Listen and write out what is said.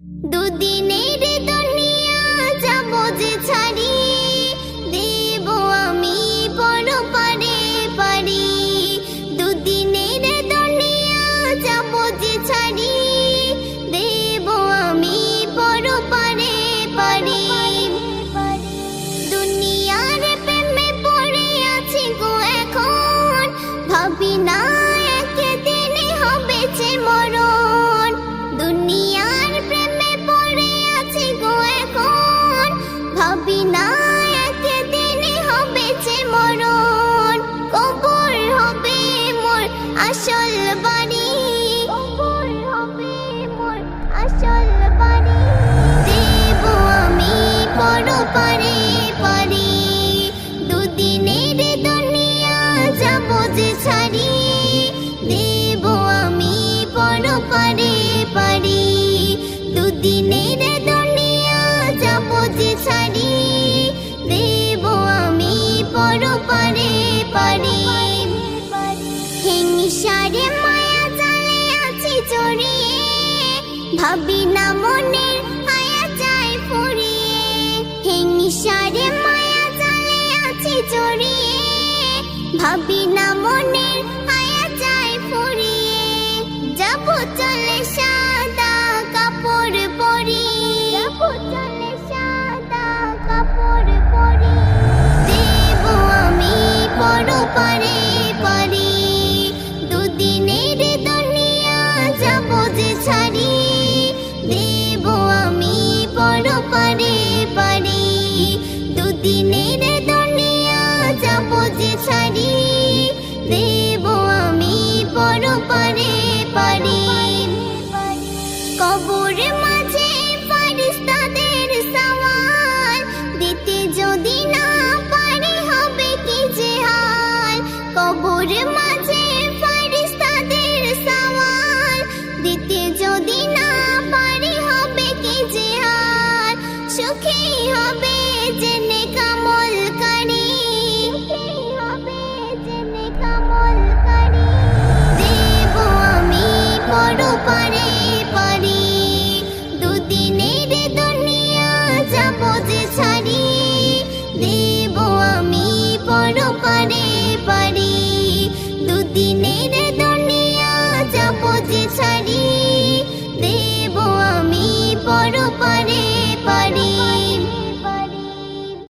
दुदिने रे নিশারে মায়া জালে আছি জড়িয়ে, ভাবি না মনের মায়া যায় ফুরিয়ে। হে নিশারে মায়া জালে আছি জড়িয়ে, ভাবি না মনের Do Kurumam.